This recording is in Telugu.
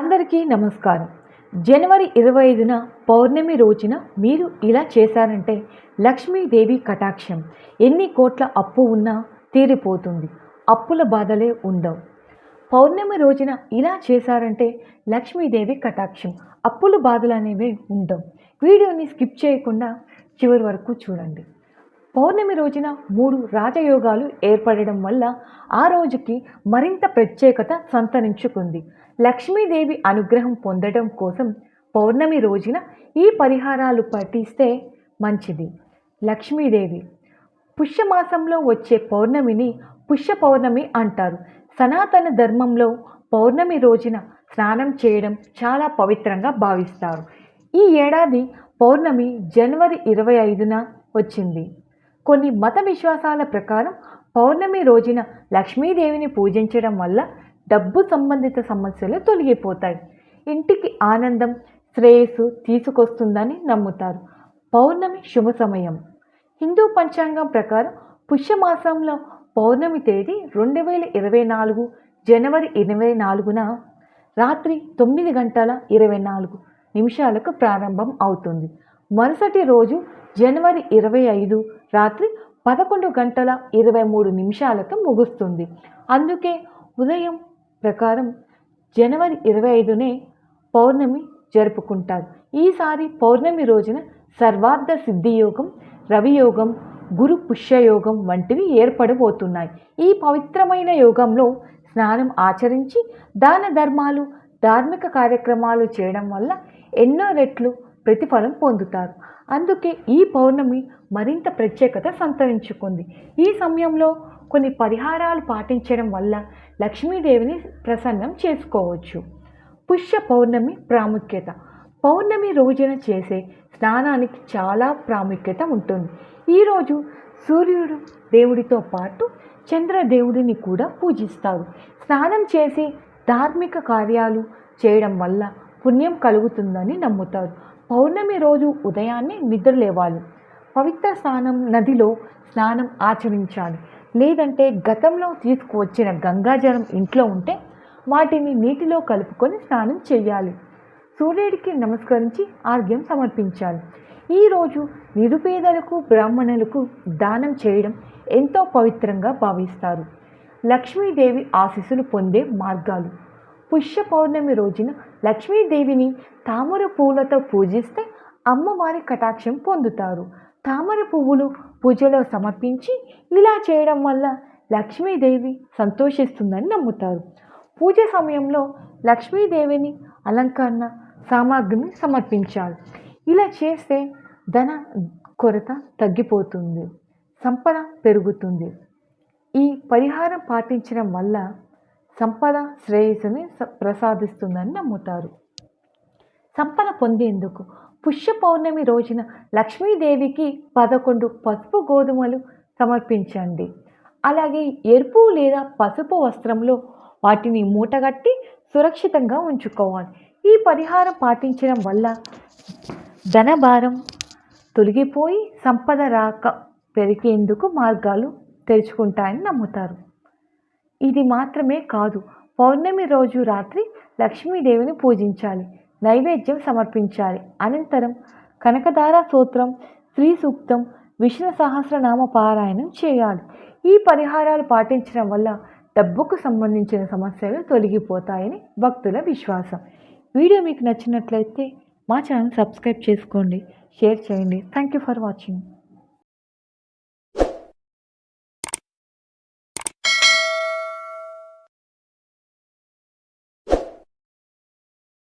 అందరికీ నమస్కారం. జనవరి ఇరవై ఐదున పౌర్ణమి రోజున మీరు ఇలా చేశారంటే లక్ష్మీదేవి కటాక్షం. ఎన్ని కోట్ల అప్పు ఉన్నా తీరిపోతుంది. అప్పుల బాధలే ఉండవు. పౌర్ణమి రోజున ఇలా చేశారంటే లక్ష్మీదేవి కటాక్షం. అప్పుల బాధలు అనేవి ఉండవు. వీడియోని స్కిప్ చేయకుండా చివరి వరకు చూడండి. పౌర్ణమి రోజున మూడు రాజయోగాలు ఏర్పడడం వల్ల ఆ రోజుకి మరింత ప్రత్యేకత సంతరించుకుంది. లక్ష్మీదేవి అనుగ్రహం పొందడం కోసం పౌర్ణమి రోజున ఈ పరిహారాలు పాటిస్తే మంచిది. లక్ష్మీదేవి పుష్యమాసంలో వచ్చే పౌర్ణమిని పుష్య పౌర్ణమి అంటారు. సనాతన ధర్మంలో పౌర్ణమి రోజున స్నానం చేయడం చాలా పవిత్రంగా భావిస్తారు. ఈ ఏడాది పౌర్ణమి జనవరి ఇరవై ఐదున వచ్చింది. కొన్ని మత విశ్వాసాల ప్రకారం పౌర్ణమి రోజున లక్ష్మీదేవిని పూజించడం వల్ల డబ్బు సంబంధిత సమస్యలు తొలగిపోతాయి. ఇంటికి ఆనందం శ్రేయస్సు తీసుకొస్తుందని నమ్ముతారు. పౌర్ణమి శుభ సమయం. హిందూ పంచాంగం ప్రకారం పుష్యమాసంలో పౌర్ణమి తేదీ రెండు వేల ఇరవై నాలుగు జనవరి ఇరవై నాలుగున రాత్రి తొమ్మిది గంటల ఇరవై నాలుగు నిమిషాలకు ప్రారంభం అవుతుంది. మరుసటి రోజు జనవరి ఇరవై ఐదు రాత్రి పదకొండు గంటల ఇరవై మూడు నిమిషాలకు ముగుస్తుంది. అందుకే ఉదయం ప్రకారం జనవరి ఇరవై ఐదునే పౌర్ణమి జరుపుకుంటారు. ఈసారి పౌర్ణమి రోజున సర్వార్థ సిద్ధియోగం రవియోగం గురు పుష్యయోగం వంటివి ఏర్పడబోతున్నాయి. ఈ పవిత్రమైన యోగంలో స్నానం ఆచరించి దాన ధర్మాలు ధార్మిక కార్యక్రమాలు చేయడం వల్ల ఎన్నో రెట్లు ప్రతిఫలం పొందుతారు. అందుకే ఈ పౌర్ణమి మరింత ప్రత్యేకత సంతరించుకుంది. ఈ సమయంలో కొన్ని పరిహారాలు పాటించడం వల్ల లక్ష్మీదేవిని ప్రసన్నం చేసుకోవచ్చు. పుష్య పౌర్ణమి ప్రాముఖ్యత. పౌర్ణమి రోజున చేసే స్నానానికి చాలా ప్రాముఖ్యత ఉంటుంది. ఈరోజు సూర్యుడు దేవుడితో పాటు చంద్రదేవుడిని కూడా పూజిస్తారు. స్నానం చేసి ధార్మిక కార్యాలు చేయడం వల్ల పుణ్యం కలుగుతుందని నమ్ముతారు. పౌర్ణమి రోజు ఉదయాన్నే నిద్రలేవాలి. పవిత్ర స్నానం నదిలో స్నానం ఆచరించాలి. లేదంటే గతంలో తీసుకువచ్చిన గంగాజలం ఇంట్లో ఉంటే వాటిని నీటిలో కలుపుకొని స్నానం చేయాలి. సూర్యుడికి నమస్కరించి ఆర్ఘ్యం సమర్పించాలి. ఈరోజు నిరుపేదలకు బ్రాహ్మణులకు దానం చేయడం ఎంతో పవిత్రంగా భావిస్తారు. లక్ష్మీదేవి ఆశీస్సులు పొందే మార్గాలు. పుష్య పౌర్ణమి రోజున లక్ష్మీదేవిని తామర పువ్వులతో పూజిస్తే అమ్మవారి కటాక్షం పొందుతారు. తామర పువ్వులు పూజలో సమర్పించి ఇలా చేయడం వల్ల లక్ష్మీదేవి సంతోషిస్తుందని నమ్ముతారు. పూజ సమయంలో లక్ష్మీదేవిని అలంకరణ సామాగ్రిని సమర్పించాలి. ఇలా చేస్తే ధన కొరత తగ్గిపోతుంది. సంపద పెరుగుతుంది. ఈ పరిహారం పాటించడం వల్ల సంపద శ్రేయస్సుని స- ప్రసాదిస్తుందని నమ్ముతారు. సంపద పొందేందుకు పుష్య పౌర్ణమి రోజున లక్ష్మీదేవికి పదకొండు పసుపు గోధుమలు సమర్పించండి. అలాగే ఎరుపు లేదా పసుపు వస్త్రంలో వాటిని మూటగట్టి సురక్షితంగా ఉంచుకోవాలి. ఈ పరిహారం పాటించడం వల్ల ధనభారం తొలగిపోయి సంపద రాక పెరిగేందుకు మార్గాలు తెరుచుకుంటాయని నమ్ముతారు. ఇది మాత్రమే కాదు పౌర్ణమి రోజు రాత్రి లక్ష్మీదేవిని పూజించాలి నైవేద్యం సమర్పించాలి. అనంతరం కనకదార సూత్రం శ్రీ సూక్తం విష్ణు సహస్రనామ పారాయణం చేయాలి. ఈ పరిహారాలు పాటించడం వల్ల డబ్బుకు సంబంధించిన సమస్యలు తొలగిపోతాయని భక్తుల విశ్వాసం. వీడియో మీకు నచ్చినట్లయితే మా ఛానల్ సబ్స్క్రైబ్ చేసుకోండి షేర్ చేయండి. Thank you for watching